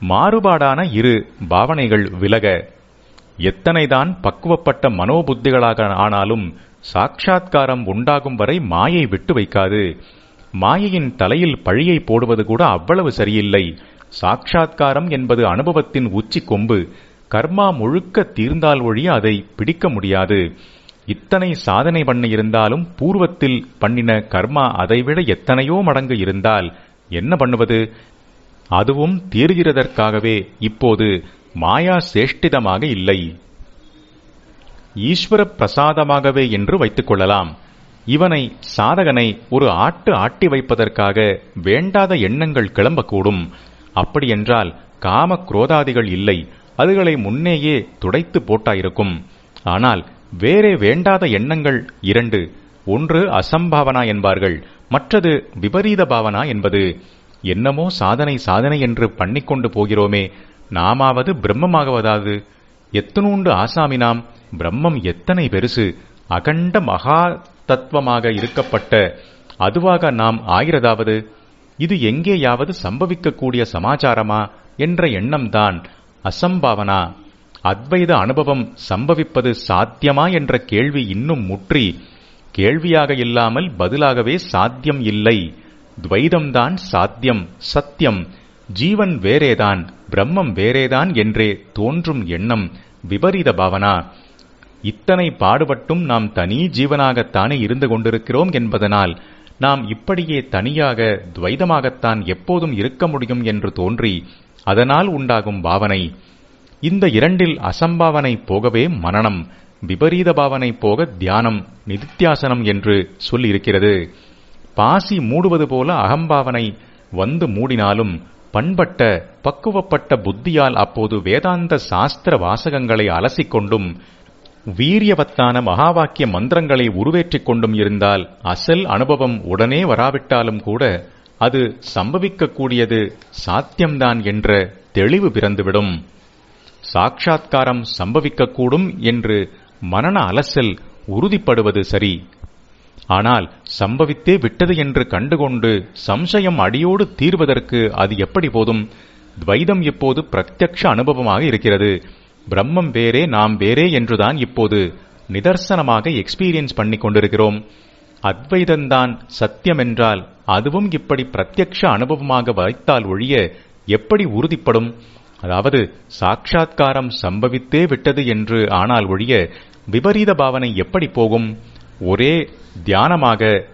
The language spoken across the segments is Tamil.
மாறுபாடான இரு பாவனைகள் விலக எத்தனைதான் பக்குவப்பட்ட மனோபுத்திகளாக ஆனாலும் சாட்சா்காரம் உண்டாகும் வரை மாயை விட்டு வைக்காது. மாயையின் தலையில் பழியை போடுவது கூட அவ்வளவு சரியில்லை. சாட்சா்காரம் என்பது அனுபவத்தின் உச்சி கொம்பு. கர்மா முழுக்க தீர்ந்தால் ஒழிய அதை பிடிக்க முடியாது. இத்தனை சாதனை பண்ணி இருந்தாலும் பூர்வத்தில் பண்ணின கர்மா அதைவிட எத்தனையோ மடங்கு இருந்தால் என்ன பண்ணுவது? அதுவும் தீர்கிறதற்காகவே இப்போது மாயா சேஷ்டிதமாக இல்லை. ஈஸ்வர பிரசாதமாகவே என்று வைத்துக் கொள்ளலாம். இவனை சாதகனை ஒரு ஆட்டு ஆட்டி வைப்பதற்காக வேண்டாத எண்ணங்கள் கிளம்பக்கூடும். அப்படியென்றால் காம குரோதாதிகள் இல்லை. அதுகளை முன்னேயே துடைத்து போட்டாயிருக்கும். ஆனால் வேறே வேண்டாத எண்ணங்கள் இரண்டு. ஒன்று அசம்பாவனா என்பார்கள். மற்றது விபரீத பாவனா என்பது. என்னமோ சாதனை சாதனை என்று பண்ணிக்கொண்டு போகிறோமே. நாமாவது பிரம்மமாகவதாது எத்தனூண்டு ஆசாமி நாம் பிரம்மம் எத்தனை பெருசு. அகண்ட மகா தத்துவமாக இருக்கப்பட்ட அதுவாக நாம் ஆகிறதாவது. இது எங்கேயாவது சம்பவிக்கக்கூடிய சமாச்சாரமா என்ற எண்ணம்தான். அசம்பாவனா. அத்வைத அனுபவம் சம்பவிப்பது சாத்தியமா என்ற கேள்வி இன்னும் முற்றி. கேள்வியாக இல்லாமல் பதிலாகவே சாத்தியம் இல்லை. துவைதம்தான் சாத்தியம் சத்தியம். ஜீவன் வேறேதான் பிரம்மம் வேறேதான் என்றே தோன்றும் எண்ணம் விபரீத பாவனா. இத்தனை பாடுபட்டும் நாம் தனி ஜீவனாகத்தானே இருந்து கொண்டிருக்கிறோம் என்பதனால் நாம் இப்படியே தனியாக துவைதமாகத்தான் எப்போதும் இருக்க முடியும் என்று தோன்றி அதனால் உண்டாகும் பாவனை. இந்த இரண்டில் அசம்பாவனை போகவே மனனம் விபரீத பாவனை போக தியானம் நிதித்தியாசனம் என்று சொல்லியிருக்கிறது. பாசி மூடுவது போல அகம்பாவனை வந்து மூடினாலும் பண்பட்ட பக்குவப்பட்ட புத்தியால் அப்போது வேதாந்த சாஸ்திர வாசகங்களை அலசிக்கொண்டும் வீரியவத்தான மகாவாக்கிய மந்திரங்களை உருவேற்றிக் கொண்டும் இருந்தால் அசல் அனுபவம் உடனே வராவிட்டாலும் கூட அது சம்பவிக்கக்கூடியது சாத்தியம்தான் என்ற தெளிவு பிறந்துவிடும். சாட்சாத்காரம் சம்பவிக்கக்கூடும் என்று மனன அலசல் உறுதிப்படுவது சரி. ஆனால் சம்பவித்தே விட்டது என்று கண்டுகொண்டு சம்சயம் அடியோடு தீர்வதற்கு அது எப்படி போதும்? துவைதம் இப்போது பிரத்யக்ஷ அனுபவமாக இருக்கிறது. பிரம்மம் வேறே நாம் வேறே என்றுதான் இப்போது நிதர்சனமாக எக்ஸ்பீரியன்ஸ் பண்ணி கொண்டிருக்கிறோம். அத்வைதந்தான் சத்தியம் என்றால் அதுவும் இப்படி பிரத்யக்ஷ அனுபவமாக வைத்தால் ஒழிய எப்படி உறுதிப்படும்? அதாவது சாட்சாத்காரம் சம்பவித்தே விட்டது என்று ஆனால் ஒழிய விபரீத பாவனை எப்படி போகும்? ஒரே தியானமாக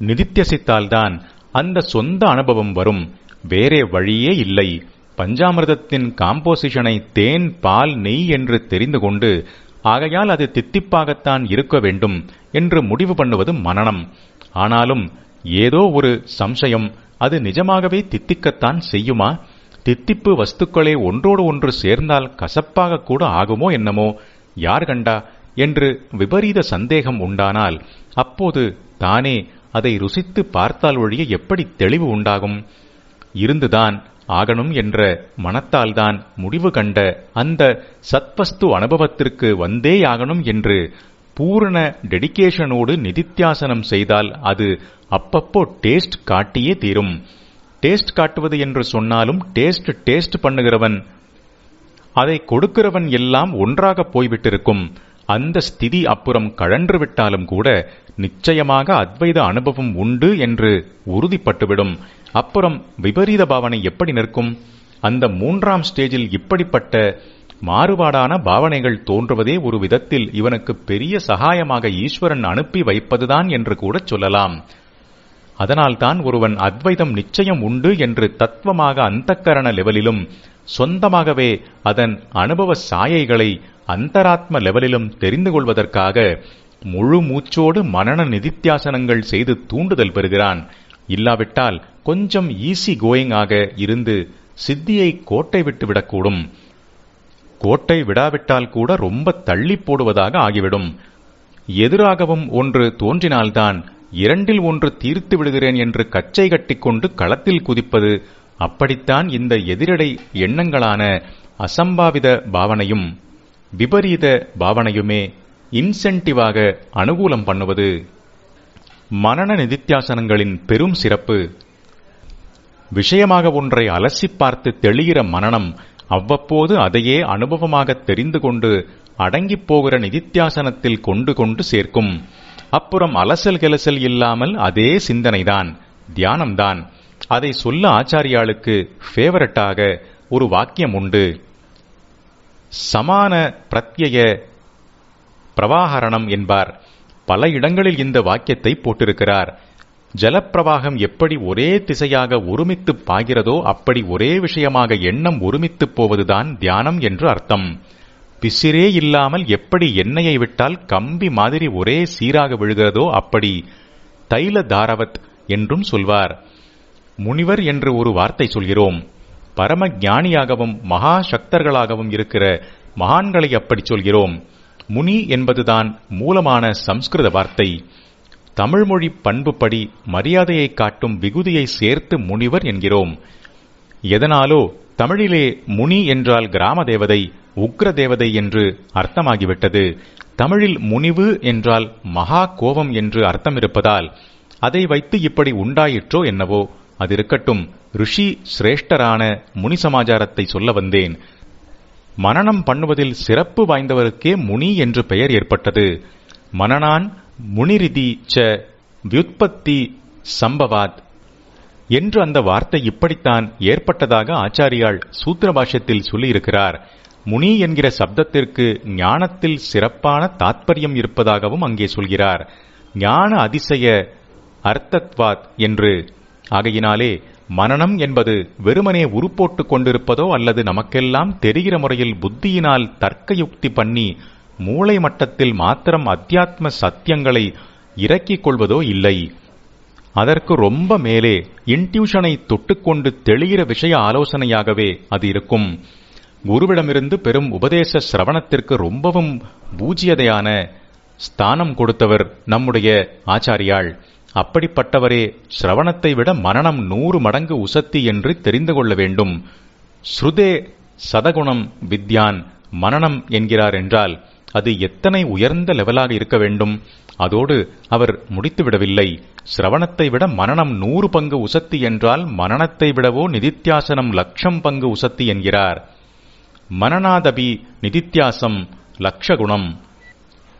நிதித்தியசித்தால்தான் அந்த சொந்த அனுபவம் வரும். வேறே வழியே இல்லை. பஞ்சாமிர்தத்தின் காம்போசிஷனை தேன் பால் நெய் என்று தெரிந்து கொண்டு ஆகையால் அது தித்திப்பாகத்தான் இருக்க வேண்டும் என்று முடிவு பண்ணுவது மனனம் ஆனாலும் ஏதோ ஒரு சம்சயம் அது நிஜமாகவே தித்திக்கத்தான் செய்யுமா? தித்திப்பு வஸ்துக்களே ஒன்றோடு ஒன்று சேர்ந்தால் கசப்பாக கூட ஆகுமோ என்னமோ? யார் கண்டா என்று விபரீத சந்தேகம் உண்டானால் அப்போது தானே அதை ருசித்து பார்த்தால் ஒழிய எப்படி தெளிவு உண்டாகும்? இருந்துதான் ஆகணும் என்ற மனத்தால்தான் முடிவு கண்ட அந்த சத்வஸ்து அனுபவத்திற்கு வந்தேயாகணும் என்று பூரண டெடிகேஷனோடு நிதித்தியாசனம் செய்தால் அது அப்பப்போ டேஸ்ட் காட்டியே தீரும். டேஸ்ட் காட்டுவது என்று சொன்னாலும் டேஸ்ட் டேஸ்ட் பண்ணுகிறவன் அதை கொடுக்கிறவன் எல்லாம் ஒன்றாக போய்விட்டிருக்கும். அந்த ஸ்திதி அப்புறம் கழன்று விட்டாலும் கூட நிச்சயமாக அத்வைத அனுபவம் உண்டு என்று உறுதிப்பட்டுவிடும். அப்புறம் விபரீத பாவனை எப்படி நிற்கும்? அந்த மூன்றாம் ஸ்டேஜில் இப்படிப்பட்ட மாறுபாடான பாவனைகள் தோன்றுவதே ஒரு விதத்தில் இவனுக்கு பெரிய சகாயமாக ஈஸ்வரன் அனுப்பி வைப்பதுதான் என்று கூட சொல்லலாம். அதனால்தான் ஒருவன் அத்வைதம் நிச்சயம் உண்டு என்று தத்துவமாக அந்தக்கரண லெவலிலும் சொந்தமாகவே அதன் அனுபவ சாயைகளை அந்தராத்ம லெவலிலும் தெரிந்து கொள்வதற்காக முழு மூச்சோடு மனன நிதித்தியாசனங்கள் செய்து தூண்டுதல் பெறுகிறான். இல்லாவிட்டால் கொஞ்சம் ஈஸி கோயிங் ஆக இருந்து சித்தியை கோட்டை விட்டு விடக்கூடும். கோட்டை விடாவிட்டால் கூட ரொம்ப தள்ளி போடுவதாக ஆகிவிடும். எதிராகவும் ஒன்று தோன்றினால்தான் இரண்டில் ஒன்று தீர்த்து விடுகிறேன் என்று கச்சை கட்டிக்கொண்டு களத்தில் குதிப்பது அப்படித்தான் இந்த எதிரடை எண்ணங்களான அசம்பாவித பாவனையும் விபரீத பாவனையுமே இன்சென்டிவாக அனுகூலம் பண்ணுவது. மனன நிதித்தியாசனங்களின் பெரும் சிறப்பு. விஷயமாக ஒன்றை அலசி பார்த்து தெளிகிற மனனம் அவ்வப்போது அதையே அனுபவமாக தெரிந்து கொண்டு அடங்கிப் போகிற நிதித்தியாசனத்தில் கொண்டு கொண்டு சேர்க்கும். அப்புறம் அலசல் கெலசல் இல்லாமல் அதே சிந்தனைதான் தியானம்தான். அதை சொல்ல ஆச்சாரியாளுக்கு ஃபேவரட்டாக ஒரு வாக்கியம் உண்டு. சமான பிரத்யய பிரவாகரணம் என்பார். பல இடங்களில் இந்த வாக்கியத்தை போட்டிருக்கிறார். ஜலப்பிரவாகம் எப்படி ஒரே திசையாக ஒருமித்து பாய்கிறதோ அப்படி ஒரே விஷயமாக எண்ணம் ஒருமித்து போவதுதான் தியானம் என்று அர்த்தம். பிசிரே இல்லாமல் எப்படி எண்ணெயை விட்டால் கம்பி மாதிரி ஒரே சீராக விழுகிறதோ அப்படி தைல தாரவத் என்றும் சொல்வார். முனிவர் என்று ஒரு வார்த்தை சொல்கிறோம். பரம ஞானியாகவும் மகா சக்தர்களாகவும் இருக்கிற மகான்களை அப்படி சொல்கிறோம். முனி என்பதுதான் மூலமான சம்ஸ்கிருத வார்த்தை. தமிழ்மொழி பண்புப்படி மரியாதையை காட்டும் விகுதியை சேர்த்து முனிவர் என்கிறோம். எதனாலோ தமிழிலே முனி என்றால் கிராம தேவதை உக்ர தேவதை என்று அர்த்தமாகிவிட்டது. தமிழில் முனிவு என்றால் மகா கோபம் என்று அர்த்தம் இருப்பதால் அதை வைத்து இப்படி உண்டாயிற்றோ என்னவோ. அது இருக்கட்டும் ரிஷி சிரேஷ்டரான முனி சமாச்சாரத்தை சொல்ல வந்தேன். மனனம் பண்ணுவதில் சிறப்பு வாய்ந்தவருக்கே முனி என்று பெயர் ஏற்பட்டது. மனனான் முனிரிதி ச வியுற்பத்தி சம்பவாத் என்று அந்த வார்த்தை இப்படித்தான் ஏற்பட்டதாக ஆச்சாரியால் சூத்திர பாஷ்யத்தில் சொல்லியிருக்கிறார். முனி என்கிற சப்தத்திற்கு ஞானத்தில் சிறப்பான தாத்பரியம் இருப்பதாகவும் அங்கே சொல்கிறார். ஞான அதிசய அர்த்தத்வாத் என்று. ஆகையினாலே மனனம் என்பது வெறுமனே உருப்போட்டுக் கொண்டிருப்பதோ அல்லது நமக்கெல்லாம் தெரிகிற முறையில் புத்தியினால் தர்க்க யுக்தி பண்ணி மூளை மட்டத்தில் மாத்திரம் அத்தியாத்ம சத்தியங்களை இறக்கிக் கொள்வதோ இல்லை. அதற்கு ரொம்ப மேலே இன்ட்யூஷனை தொட்டுக்கொண்டு தெளிகிற விஷய ஆலோசனையாகவே அது இருக்கும். குருவிடமிருந்து பெரும் உபதேச சிரவணத்திற்கு ரொம்பவும் பூஜ்யதையான ஸ்தானம் கொடுத்தவர் நம்முடைய ஆச்சாரியாள். அப்படிப்பட்டவரே சிரவணத்தை விட மரணம் நூறு மடங்கு உசத்தி என்று தெரிந்து கொள்ள வேண்டும். ஸ்ருதே சதகுணம் வித்யான் மரணம் என்கிறார் என்றால் அது எத்தனை உயர்ந்த லெவலாக இருக்க வேண்டும்? அதோடு அவர் முடித்துவிடவில்லை. சிரவணத்தை விட மரணம் நூறு பங்கு உசத்தி என்றால் மரணத்தை விடவோ நிதித்தியாசனம் லட்சம் பங்கு உசத்தி என்கிறார். மனநாதபி நிதித்தியாசம் லக்ஷகுணம்.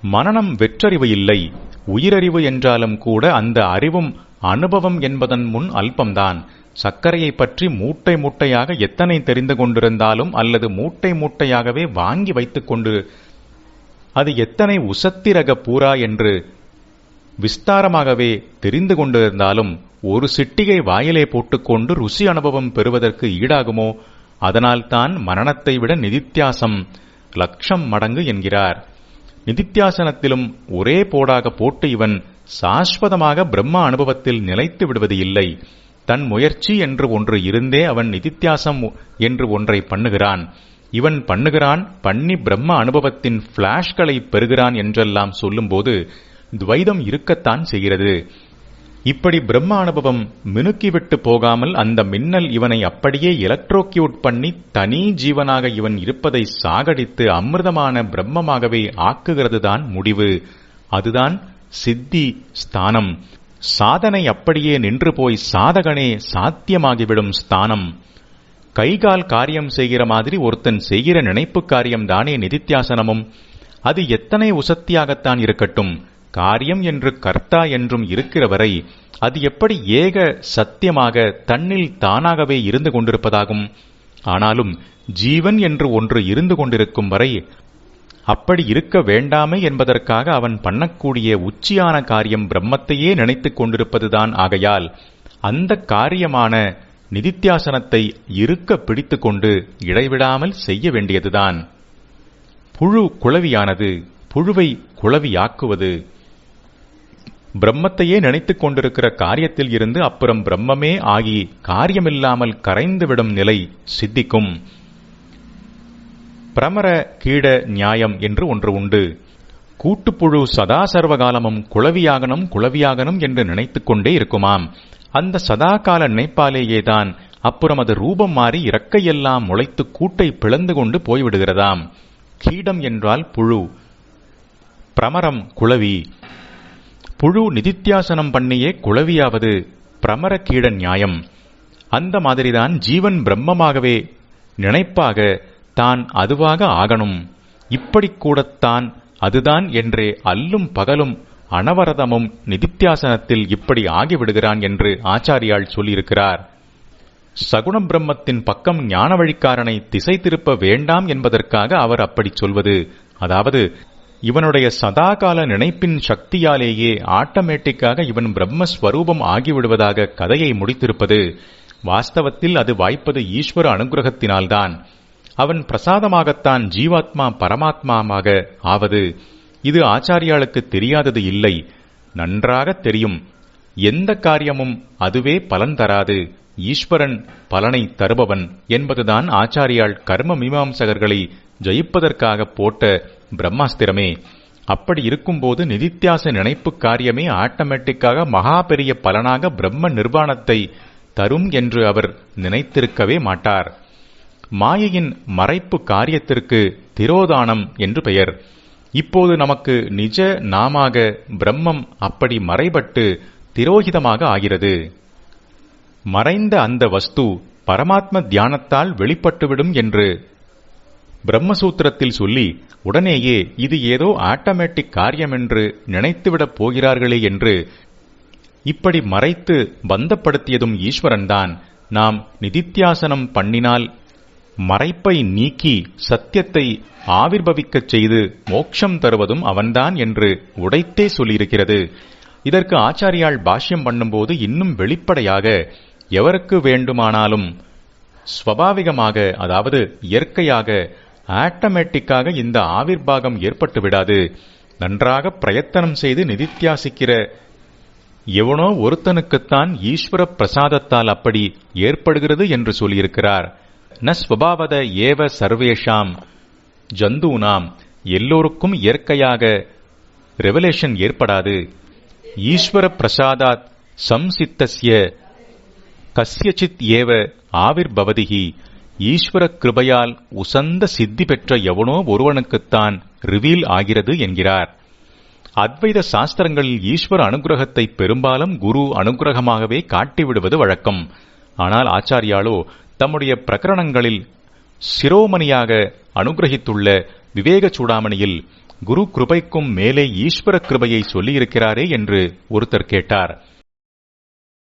மனனம் வெற்றறிவு இல்லை உயிரறிவு என்றாலும் கூட அந்த அறிவும் அனுபவம் என்பதன் முன் அல்பம்தான். சர்க்கரையை பற்றி மூட்டை மூட்டையாக எத்தனை தெரிந்து கொண்டிருந்தாலும் அல்லது மூட்டை மூட்டையாகவே வாங்கி வைத்துக் கொண்டு அது எத்தனை உசத்திரக பூரா என்று விஸ்தாரமாகவே தெரிந்து கொண்டிருந்தாலும் ஒரு சிட்டிகை வாயிலே போட்டுக்கொண்டு ருசி அனுபவம் பெறுவதற்கு ஈடாகுமோ? அதனால்தான் மரணத்தை விட நிதித்தியாசம் லட்சம் மடங்கு என்கிறார். நிதித்தியாசனத்திலும் ஒரே போடாக போட்டு இவன் சாஸ்வதமாக பிரம்ம அனுபவத்தில் நிலைத்து விடுவது இல்லை. தன் முயற்சி என்று ஒன்று இருந்தே அவன் நிதித்தியாசம் என்று ஒன்றை பண்ணுகிறான். இவன் பண்ணுகிறான் பண்ணி பிரம்ம அனுபவத்தின் பிளாஷ்களை பெறுகிறான் என்றெல்லாம் சொல்லும்போது துவைதம் இருக்கத்தான் செய்கிறது. இப்படி பிரம்ம அனுபவம் மினுக்கிவிட்டு போகாமல் அந்த மின்னல் இவனை அப்படியே எலக்ட்ரோக்யூட் பண்ணி தனி ஜீவனாக இவன் இருப்பதை சாகடித்து அமிர்தமான பிரம்மமாகவே ஆக்குகிறதுதான் முடிவு. அதுதான் சித்தி ஸ்தானம். சாதனை அப்படியே நின்று போய் சாதகனே சாத்தியமாகிவிடும் ஸ்தானம். கைகால் காரியம் செய்கிற மாதிரி ஒருத்தன் செய்கிற நினைப்பு காரியம் தானே நிதித்தியாசனமும். அது எத்தனை உசத்தியாகத்தான் இருக்கட்டும். காரியம் என்று கர்த்தா என்றும் இருக்கிற வரை அது எப்படி ஏக சத்தியமாக தன்னில் தானாகவே இருந்து கொண்டிருப்பதாகும்? ஆனாலும் ஜீவன் என்று ஒன்று இருந்து கொண்டிருக்கும் வரை அப்படி இருக்க வேண்டாமே என்பதற்காக அவன் பண்ணக்கூடிய உச்சியான காரியம் பிரம்மத்தையே நினைத்துக் கொண்டிருப்பதுதான். ஆகையால் அந்த காரியமான நிதித்தியாசனத்தை இருக்க பிடித்துக்கொண்டு இடைவிடாமல் செய்ய வேண்டியதுதான். புழு குளவியானது புழுவை குளவியாக்குவது பிரம்மத்தையே நினைத்துக் கொண்டிருக்கிற காரியத்தில் இருந்து அப்புறம் பிரம்மமே ஆகி காரியமில்லாமல் கரைந்துவிடும் நிலை சித்திக்கும். பிரமர கீட நியாயம் என்று ஒன்று உண்டு. கூட்டுப்புழு சதா சர்வகாலமும் குளவியாகணும் குளவியாகணும் என்று நினைத்துக் கொண்டே இருக்குமாம். அந்த சதா கால நினைப்பாலேயேதான் அப்புறம் அது ரூபம் மாறி இறக்கையெல்லாம் முளைத்து கூட்டை பிளந்து கொண்டு போய்விடுகிறதாம். கீடம் என்றால் புழு பிரமரம் குளவி புழு நிதித்தியாசனம் பண்ணியே குளவியாவது பிரமர நியாயம். அந்த மாதிரிதான் ஜீவன் பிரம்மமாகவே நினைப்பாக தான் அதுவாக ஆகணும். இப்படி கூடத்தான் அதுதான் என்றே அல்லும் பகலும் அனவரதமும் நிதித்தியாசனத்தில் இப்படி ஆகிவிடுகிறான் என்று ஆச்சாரியால் சொல்லியிருக்கிறார். சகுணம் பிரம்மத்தின் பக்கம் ஞான வழிக்காரனை திசை திருப்ப வேண்டாம் என்பதற்காக அவர் அப்படி சொல்வது. அதாவது இவனுடைய சதாகால நினைப்பின் சக்தியாலேயே ஆட்டோமேட்டிக்காக இவன் பிரம்மஸ்வரூபம் ஆகிவிடுவதாக கதையை முடித்திருப்பது வாஸ்தவத்தில் அது வாய்ப்பது ஈஸ்வர அனுகிரகத்தினால்தான். அவன் பிரசாதமாகத்தான் ஜீவாத்மா பரமாத்மாவாக ஆவது. இது ஆச்சாரியாளுக்கு தெரியாதது இல்லை. நன்றாக தெரியும். எந்த காரியமும் அதுவே பலன் தராது. ஈஸ்வரன் பலனை தருபவன் என்பதுதான் ஆச்சாரியால் கர்ம மீமாம்சகர்களை ஜெயிப்பதற்காக போட்ட பிரம்மாஸ்திரமே. அப்படி இருக்கும்போது நிதித்தியாச நினைப்பு காரியமே ஆட்டோமேட்டிக்காக மகா பெரிய பலனாக பிரம்ம நிர்வாணத்தை தரும் என்று அவர் நினைத்திருக்கவே மாட்டார். மாயையின் மறைப்பு காரியத்திற்கு திரோதானம் என்று பெயர். இப்போது நமக்கு நிஜ நாமாக பிரம்மம் அப்படி மறைபட்டு திரோகிதமாக ஆகிறது. மறைந்த அந்த வஸ்து பரமாத்ம தியானத்தால் வெளிப்பட்டுவிடும் என்று பிரம்மசூத்திரத்தில் சொல்லி உடனேயே இது ஏதோ ஆட்டோமேட்டிக் காரியம் என்று நினைத்துவிடப் போகிறார்களே என்று இப்படி மறைத்து பந்தப்படுத்தியதும் ஈஸ்வரன்தான். நாம் நிதித்தியாசனம் பண்ணினால் மறைப்பை நீக்கி சத்தியத்தை ஆவிர்பவிக்கச் செய்து மோட்சம் தருவதும் அவன்தான் என்று உடைத்தே சொல்லியிருக்கிறது. இதற்கு ஆச்சாரியால் பாஷ்யம் பண்ணும்போது இன்னும் வெளிப்படையாக எவருக்கு வேண்டுமானாலும் ஸ்வபாவிகமாக அதாவது இயற்கையாக ஆட்டோமேட்டிக்காக இந்த ஆவிர்வாகம் ஏற்பட்டு விடாது நன்றாக பிரயத்தனம் செய்து நிதித்தியாசிக்கிற எவனோ ஒருத்தனுக்குத்தான் ஈஸ்வர பிரசாதத்தால் அப்படி ஏற்படுகிறது என்று சொல்லியிருக்கிறார். ந ஸ்வபாவத ஏவ சர்வேஷாம் ஜந்தூனாம். எல்லோருக்கும் இயற்கையாக ரெவலேஷன் ஏற்படாது. ஈஸ்வர பிரசாதாத் சம்சித்தசிய கஸ்யசித் ஏவ ஆவிர்பவதிகி ஈஸ்வர கிருபையால் உசந்த சித்தி பெற்ற எவனோ ஒருவனுக்குத்தான் ரிவீல் ஆகிறது என்கிறார். அத்வைத சாஸ்திரங்களில் ஈஸ்வர அனுகிரகத்தை பெரும்பாலும் குரு அனுகிரகமாகவே காட்டிவிடுவது வழக்கம். ஆனால் ஆச்சாரியாலோ தம்முடைய பிரகரணங்களில் சிரோமணியாக அனுகிரகித்துள்ள விவேக சூடாமணியில் குரு கிருபைக்கும் மேலே ஈஸ்வர கிருபையை சொல்லியிருக்கிறாரே என்று ஒருத்தர் கேட்டார்.